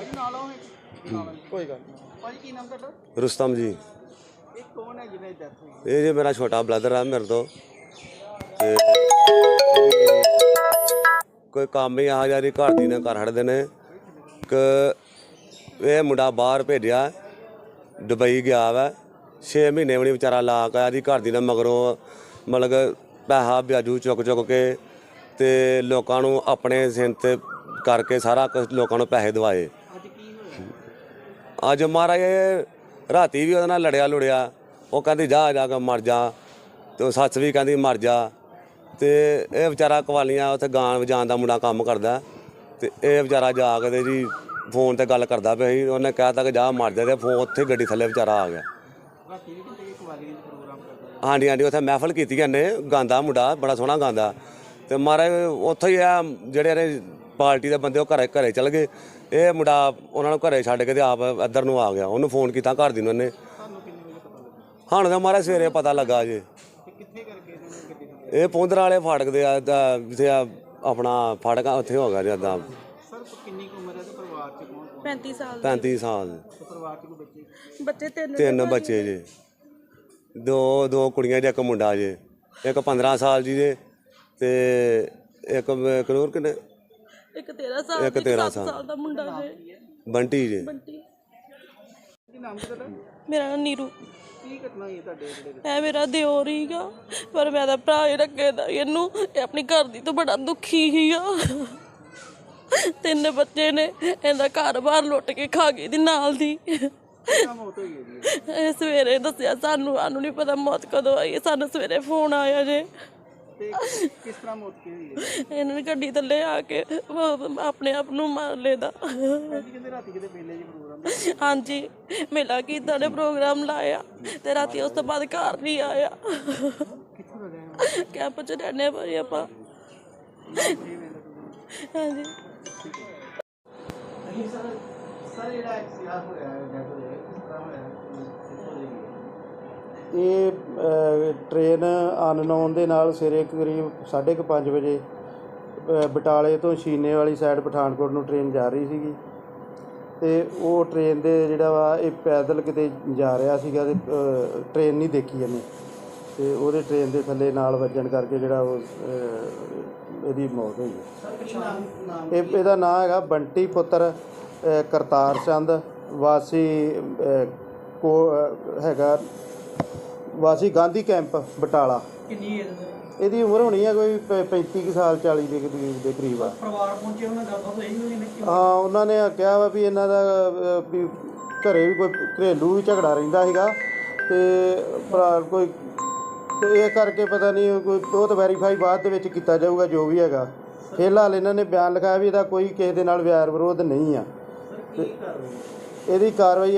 ਭਾਜੀ ਨਾਲ ਆਓ ਇੱਕ। ਨਾਲ ਆਓ। ਕੋਈ ਗੱਲ ਭਾਜੀ ਕੀ ਨਾਮ ਤੁਹਾਡਾ? ਰੁਸਤਮ ਜੀ। ਇਹ ਕੌਣ ਹੈ ਜਿਹਨੇ ਡੈਥ ਹੋਈ ਇਹ ਜੀ ਮੇਰਾ ਛੋਟਾ ਬ੍ਰਦਰ ਆ ਮੇਰੇ ਤੋਂ। ਤੇ ਕੋਈ ਕੰਮ ਹੀ ਆ ਜਾਰੀ ਘਰ ਦੀ ਨੇ ਘਰ ਹੜਦੇ ਨੇ। ਕਿ ਇਹ ਮੁੰਡਾ ਬਾਹਰ ਭੇਜਿਆ ਦੁਬਈ ਗਿਆ ਵਾ। 6 ਮਹੀਨੇ ਵੀ ਨੀ ਵਿਚਾਰਾ ਲਾ ਕੇ ਆਦੀ ਘਰ ਦੀ ਨੇ ਮਗਰੋਂ ਮਤਲਬ ਕਿ ਪੈਸਾ ਵਿਆਜੂ ਚੁੱਕ ਚੁੱਕ ਕੇ ਤੇ ਲੋਕਾਂ ਨੂੰ ਆਪਣੇ ਸਿਰ ਤੇ ਕਰਕੇ ਸਾਰਾ ਕੁਛ ਲੋਕਾਂ ਨੂੰ ਪੈਸੇ ਦਵਾਏ। ਅੱਜ ਮਹਾਰਾਜ ਇਹ ਰਾਤੀ ਵੀ ਉਹਦੇ ਨਾਲ ਲੜਿਆ ਲੁੜਿਆ, ਉਹ ਕਹਿੰਦੀ, ਜਾ ਜਾ ਕੇ ਮਰ ਜਾ। ਤੇ ਉਹ ਸੱਸ ਵੀ ਕਹਿੰਦੀ, ਮਰ ਜਾ। ਤੇ ਇਹ ਵਿਚਾਰਾ ਕਵਾਲੀਆਂ ਉੱਥੇ ਗਾਣ ਵਜਾਉਣ ਦਾ ਮੁੰਡਾ ਕੰਮ ਕਰਦਾ। ਤੇ ਇਹ ਵਿਚਾਰਾ ਜਾ ਕੇ ਤੇ ਜੀ ਫੋਨ ਤੇ ਗੱਲ ਕਰਦਾ ਪਿਆ ਸੀ। ਉਹਨੇ ਕਹਿਤਾ ਕਿ ਜਾ ਮਰ ਜਾ ਤੇ ਫੋਨ ਉੱਥੇ ਗੱਡੀ ਥੱਲੇ ਵਿਚਾਰਾ ਆ ਗਿਆ। ਹਾਂਜੀ ਹਾਂਜੀ, ਉੱਥੇ ਮਹਿਫਲ ਕੀਤੀ ਇਹਨੇ। ਗਾਉਂਦਾ ਮੁੰਡਾ, ਬੜਾ ਸੋਹਣਾ ਗਾਉਂਦਾ ਤੇ ਮਹਾਰਾਜ ਉੱਥੇ ਹੀ ਆ ਜਿਹੜੇ ਇਹਦੇ ਪਾਰਟੀ ਦੇ ਬੰਦੇ ਉਹ ਘਰੇ ਘਰੇ ਚਲ ਗਏ। ਇਹ ਮੁੰਡਾ ਉਹਨਾਂ ਨੂੰ ਘਰੇ ਛੱਡ ਕੇ ਤੇ ਆਪ ਇੱਧਰ ਨੂੰ ਆ ਗਿਆ। ਉਹਨੂੰ ਫੋਨ ਕੀਤਾ ਘਰ ਦੀ ਨੂੰ ਉਹਨੇ ਤੁਹਾਨੂੰ ਕਿੰਨੇ ਵਜੇ ਪਤਾ ਲੱਗਾ? ਹੁਣ ਤਾਂ ਮਹਾਰਾਜ ਸਵੇਰੇ ਪਤਾ ਲੱਗਾ? ਜੇ ਇਹ ਪੌਂਦਰਾਂ ਵਾਲੇ ਫਾਟਕ ਦੇ ਆ ਦਾ- ਜਿੱਥੇ ਆ ਆਪਣਾ ਫਾਟਕ ਉੱਥੇ ਹੋ ਗਿਆ ਜਿੱਦਾਂ ਸਰ ਕਿੰਨੀ ਕੁ ਉਮਰ ਹੈ ਤੇ ਪਰਿਵਾਰ ਚ ਕੌਣ ਕੌਣ? 35 ਸਾਲ 35 ਸਾਲ ਪਰਿਵਾਰ ਚ ਬੱਚੇ? ਬੱਚੇ ਤਿੰਨ ਤਿੰਨ ਬੱਚੇ ਜੇ। ਦੋ ਦੋ ਕੁੜੀਆਂ ਜੇ ਇੱਕ ਮੁੰਡਾ ਜੇ। ਇੱਕ 15 ਸਾਲ ਜੀ ਜੇ। ਤੇ ਇੱਕ ਕਰੂਰ ਕਿਨੇ? ਇੱਕ 13 ਸਾਲ ਇੱਕ ਇੱਕ 13 7 ਸਾਲ। ਦਾ ਮੁੰਡਾ ਜੇ। ਬੰਟੀ ਜੇ। ਬੰਟੀ। ਕੀ ਨਾਮ ਕੀ ਤੁਹਾਡਾ? ਮੇਰਾ ਨਾਂ ਨੀਰੂ। ਕੀ ਘਟਨਾ ਹੋਈ ਹੈ ਤੁਹਾਡੇ ਜਿਹੜੇ ਐ ਮੇਰਾ ਦਿਓਰ ਹੀਗਾ ਪਰ ਮੈਂ ਤਾਂ ਭਰਾ ਹੀ ਰੱਖੇ ਦਾ। ਇਹਨੂੰ ਇਹ ਆਪਣੀ ਘਰ ਦੀ ਤੋਂ ਬੜਾ ਦੁਖੀ ਹੀਗਾ ਤਿੰਨ ਬੱਚੇ ਨੇ ਇਹਦਾ ਘਰ-ਬਾਰ ਲੁੱਟ ਕੇ ਖਾ ਗਈ ਦੀ ਨਾਲ ਦੀ। ਕਿੰਨਾ ਮੌਤ ਹੋਈ ਹੈ ਜੀ? ਇਹ ਸਵੇਰੇ ਦੱਸਿਆ ਸਾਨੂੰ ਸਾਨੂੰ ਨਹੀਂ ਪਤਾ ਮੌਤ ਕਦੋਂ ਆਈ ਹੈ। ਸਾਨੂੰ ਸਵੇਰੇ ਫੋਨ ਆਇਆ ਜੇ। ਤੇ ਕਿਸ ਤਰ੍ਹਾਂ ਮੌਤ ਕੀ ਹੋਈ ਹੈ? ਇਹਨਾਂ ਨੇ ਗੱਡੀ ਥੱਲੇ ਆ ਕੇ ਉਹ ਆਪਣੇ ਆਪ ਨੂੰ ਮਾਰ ਲੈਦਾ ਕਹਿੰਦੀ ਕਹਿੰਦੇ ਰਾਤੀ ਕਿਤੇ ਮੇਲੇ ਜੀ ਪ੍ਰੋਗਰਾਮ ਦਾ ਹਾਂਜੀ ਮੇਲਾ ਕੀਤਾ ਨੇ ਪ੍ਰੋਗਰਾਮ ਲਾਇਆ ਤੇ ਰਾਤੀ ਉਸ ਤੋਂ ਬਾਅਦ ਘਰ ਨਹੀਂ ਆਇਆ। ਕਿੱਥੋਂ ਦਾ ਕੈਂਪ ਚ ਰਹਿਣੇ ਭਾਈ ਆਪਾਂ। ਹਾਂਜੀ। ਨਹੀਂ ਸਰ ਸਰ ਜਿਹੜਾ ਐਕਸੀਡੈਂਟ ਹੋਇਆ ਹੈ ਡੈਥ ਹੋਇਆ ਹੈ, ਕਿਸ ਤਰ੍ਹਾਂ ਹੋਇਆ ਹੈ? ਇਹ ਅ, ਟ੍ਰੇਨ ਅਨਨੋਨ ਦੇ ਨਾਲ ਸਵੇਰੇ ਕਰੀਬ 5:30 ਵਜੇ ਬਟਾਲੇ ਤੋਂ ਸ਼ੀਨੇ ਵਾਲੀ ਸਾਈਡ ਪਠਾਨਕੋਟ ਨੂੰ ਟ੍ਰੇਨ ਜਾ ਰਹੀ ਸੀਗੀ। ਅਤੇ ਉਹ ਟ੍ਰੇਨ ਦੇ ਜਿਹੜਾ ਵਾ ਇਹ ਪੈਦਲ ਕਿਤੇ ਜਾ ਰਿਹਾ ਸੀਗਾ ਅਤੇ ਅ, ਟ੍ਰੇਨ ਨਹੀਂ ਦੇਖੀ ਇਹਨੇ। ਅਤੇ ਉਹਦੇ ਟ੍ਰੇਨ ਦੇ ਥੱਲੇ ਨਾਲ ਵੱਜਣ ਕਰਕੇ ਜਿਹੜਾ ਉਹ ਇਹਦੀ ਮੌਤ ਹੋਈ। ਇਹ ਇਹਦਾ ਨਾਮ ਹੈਗਾ ਬੰਟੀ ਪੁੱਤਰ ਕਰਤਾਰ ਚੰਦ। ਵਾਸੀ ਕੋ ਹੈਗਾ ਵਾਸੀ ਗਾਂਧੀ ਕੈਂਪ ਬਟਾਲਾ। ਕਿੰਨੀ ਏਜ ਦੇ ਇਹਦੀ ਉਮਰ ਹੋਣੀ ਹੈ ਕੋਈ ਪ- 35 ਕੁ ਸਾਲ 40 ਦੇ ਕਰੀਬ ਦੇ ਕਰੀਬ ਆ। ਪਰਿਵਾਰ ਪਹੁੰਚੇ ਉਹਨਾਂ ਦਾ ਗੱਲਬਾਤ ਹੋਈ ਹੋਈ ਨਹੀਂ ਹਾਂ ਉਹਨਾਂ ਨੇ ਕਿਹਾ ਵਾ ਵੀ ਇਹਨਾਂ ਦਾ ਵੀ ਘਰੇ ਵੀ ਕੋਈ ਘਰੇਲੂ ਵੀ ਝਗੜਾ ਰਹਿੰਦਾ ਸੀਗਾ ਤੇ ਭਰਾ ਕੋਈ ਤੇ ਇਹ ਕਰਕੇ ਪਤਾ ਨਹੀਂ ਕੋਈ ਉਹ ਤਾਂ ਵੈਰੀਫਾਈ ਬਾਅਦ ਦੇ ਵਿੱਚ ਕੀਤਾ ਜਾਊਗਾ ਜੋ ਵੀ ਹੈਗਾ। ਫਿਲਹਾਲ ਇਹਨਾਂ ਨੇ ਬਿਆਨ ਲਿਖਾਇਆ ਵੀ ਇਹਦਾ ਕੋਈ ਕਿਸੇ ਦੇ ਨਾਲ ਵੈਰ ਵਿਰੋਧ ਨਹੀਂ ਆ। ਹੋ ਇਹਦੀ ਕਾਰਵਾਈ